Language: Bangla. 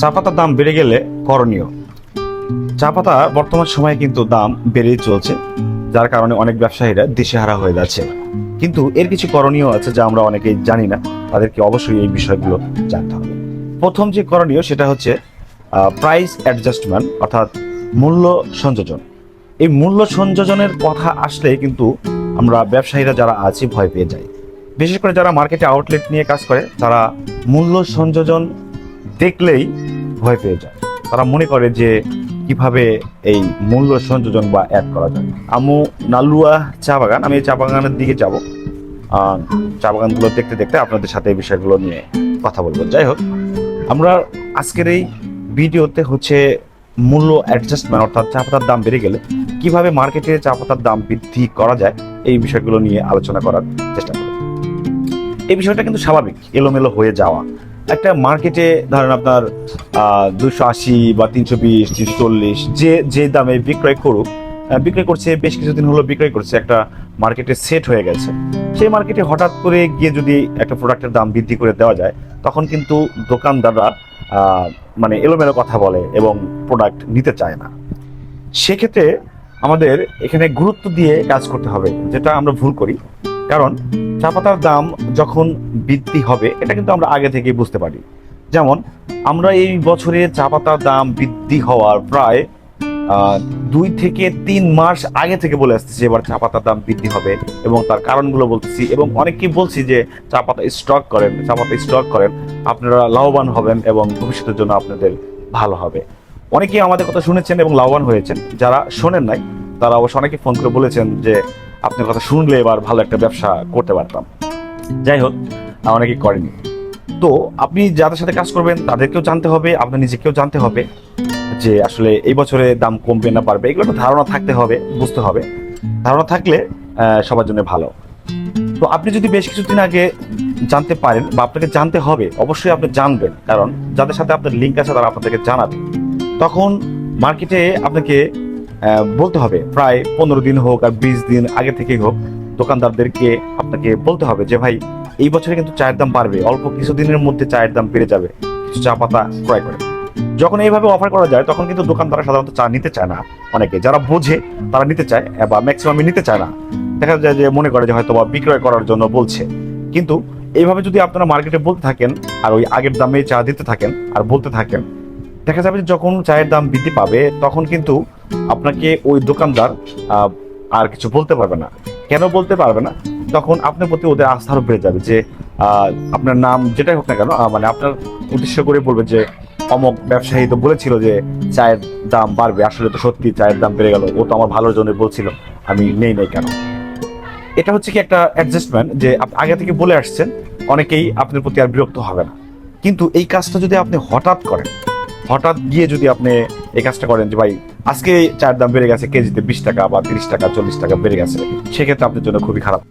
চা পাতার দাম বেড়ে গেলে করণীয়। চা পাতা বর্তমান সময়ে কিন্তু দাম বেড়েই চলছে, যার কারণে অনেক ব্যবসায়ীরা দিশেহারা হয়ে যাচ্ছে। কিন্তু এর কিছু করণীয় আছে যা আমরা অনেকেই জানি না, তাদেরকে অবশ্যই এই বিষয়গুলো জানতে হবে। প্রথম যে করণীয় সেটা হচ্ছে প্রাইস অ্যাডজাস্টমেন্ট অর্থাৎ মূল্য সংযোজন। এই মূল্য সংযোজনের কথা আসলে কিন্তু আমরা ব্যবসায়ীরা যারা আছি ভয় পেয়ে যাই। বিশেষ করে যারা মার্কেটে আউটলেট নিয়ে কাজ করে, তারা মূল্য সংযোজন দেখলেই ভয় পেয়ে যায়। তারা মনে করে যে কীভাবে এই মূল্য সংযোজন বা অ্যাড করা যায়। আমু নালুয়া চা বাগান, আমি এই চা বাগানের দিকে যাব। চা বাগানগুলো দেখতে দেখতে আপনাদের সাথে এই বিষয়গুলো নিয়ে কথা বলব। যাই হোক, আমরা আজকের এই ভিডিওতে হচ্ছে মূল্য অ্যাডজাস্টমেন্ট অর্থাৎ চা পাতার দাম বেড়ে গেলে কীভাবে মার্কেটে চা পাতার দাম বৃদ্ধি করা যায়, এই বিষয়গুলো নিয়ে আলোচনা করার চেষ্টা করব। এই বিষয়টা কিন্তু স্বাভাবিক, এলোমেলো হয়ে যাওয়া। একটা মার্কেটে ধরেন আপনার দুশো আশি বা তিনশো বিশ, তিনশো চল্লিশ, যে যে দামে বিক্রয় করুক বিক্রয় করছে, বেশ কিছুদিন হলো বিক্রয় করছে, একটা মার্কেটে সেট হয়ে গেছে। সেই মার্কেটে হঠাৎ করে গিয়ে যদি একটা প্রোডাক্টের দাম বৃদ্ধি করে দেওয়া যায়, তখন কিন্তু দোকানদাররা মানে এলোমেলো কথা বলে এবং প্রোডাক্ট নিতে চায় না। সেক্ষেত্রে আমাদের এখানে গুরুত্ব দিয়ে কাজ করতে হবে, যেটা আমরা ভুল করি। কারণ চা পাতার দাম যখন বৃদ্ধি হবে, এটা কিন্তু আমরা আগে থেকেই বুঝতে পারি। যেমন, আমরা এই বছরে চা পাতার দাম বৃদ্ধি হওয়ার প্রায় দুই থেকে তিন মাস আগে থেকে বলে আসতেছি এবার চা পাতার দাম বৃদ্ধি হবে এবং তার কারণগুলো বলতেছি এবং অনেকেই বলছি যে চা পাতা স্টক করেন চা পাতা স্টক করেন, আপনারা লাভবান হবেন এবং ভবিষ্যতের জন্য আপনাদের ভালো হবে। অনেকেই আমাদের কথা শুনেছেন এবং লাভবান হয়েছেন। যারা শোনেন নাই, তারা অবশ্য অনেকে ফোন করে বলেছেন যে আপনার কথা শুনলে এবার ভালো একটা ব্যবসা করতে পারতাম। যাই হোক অনেকেই করেনি। তো আপনি যাদের সাথে কাজ করবেন, তাদেরকেও জানতে হবে, আপনার নিজেকেও জানতে হবে যে আসলে এই বছরে দাম কমবে না পারবে। এগুলো একটা ধারণা থাকতে হবে, বুঝতে হবে। ধারণা থাকলে সবার জন্য ভালো। তো আপনি যদি বেশ কিছুদিন আগে জানতে পারেন বা আপনাকে জানতে হবে, অবশ্যই আপনি জানবেন। কারণ যাদের সাথে আপনার লিঙ্ক আছে, তারা আপনাদেরকে জানাবে। তখন মার্কেটে আপনাকে বলতে হবে। প্রায় পনেরো দিন হোক আর বিশ দিন আগে থেকেই হোক, দোকানদারদেরকে আপনাকে বলতে হবে যে, ভাই, এই বছরে কিন্তু চায়ের দাম বাড়বে। অল্প কিছুদিনের মধ্যে চায়ের দাম বেড়ে যাবে। কিছু চা পাতা ক্রয় করে। যখন এইভাবে অফার করা যায়, তখন কিন্তু দোকানদাররা সাধারণত চা নিতে চায় না। অনেকে যারা বোঝে, তারা নিতে চায় বা ম্যাক্সিমাম নিতে চায় না। দেখা যায় যে, মনে করে যে হয়তো বা বিক্রয় করার জন্য বলছে। কিন্তু এইভাবে যদি আপনারা মার্কেটে বলতে থাকেন আর ওই আগের দামে চা দিতে থাকেন আর বলতে থাকেন, দেখা যাবে যে, যখন চায়ের দাম বৃদ্ধি পাবে, তখন কিন্তু আপনাকে ওই দোকানদার আর কিছু বলতে পারবে না। কেন বলতে পারবে না? তখন আপনার প্রতি ওদের আস্থা বেড়ে যাবে যে আপনার নাম যেটাই হোক না কেন মানে আপনার উদ্দেশ্য করে বলবে যে, অমক ব্যবসায়ী তো বলেছিল যে, চায়ের দাম বাড়বে, আসলে তো সত্যি চায়ের দাম বেড়ে গেল, ও তো আমার ভালোর জন্য বলছিল, আমি নেই নেই কেন? এটা হচ্ছে কি একটা অ্যাডজাস্টমেন্ট যে আগে থেকে বলে আসছেন, অনেকেই আপনার প্রতি আর বিরক্ত হবে না। কিন্তু এই কাজটা যদি আপনি হঠাৎ করেন, হঠাৎ গিয়ে যদি আপনি এই কাজটা করেন যে, ভাই আজকে চার দাম বেড়ে গেছে কেজিতে বিশ টাকা বা তিরিশ টাকা, চল্লিশ টাকা বেড়ে গেছে। সেক্ষেত্রে আপনার জন্য খুবই খারাপ।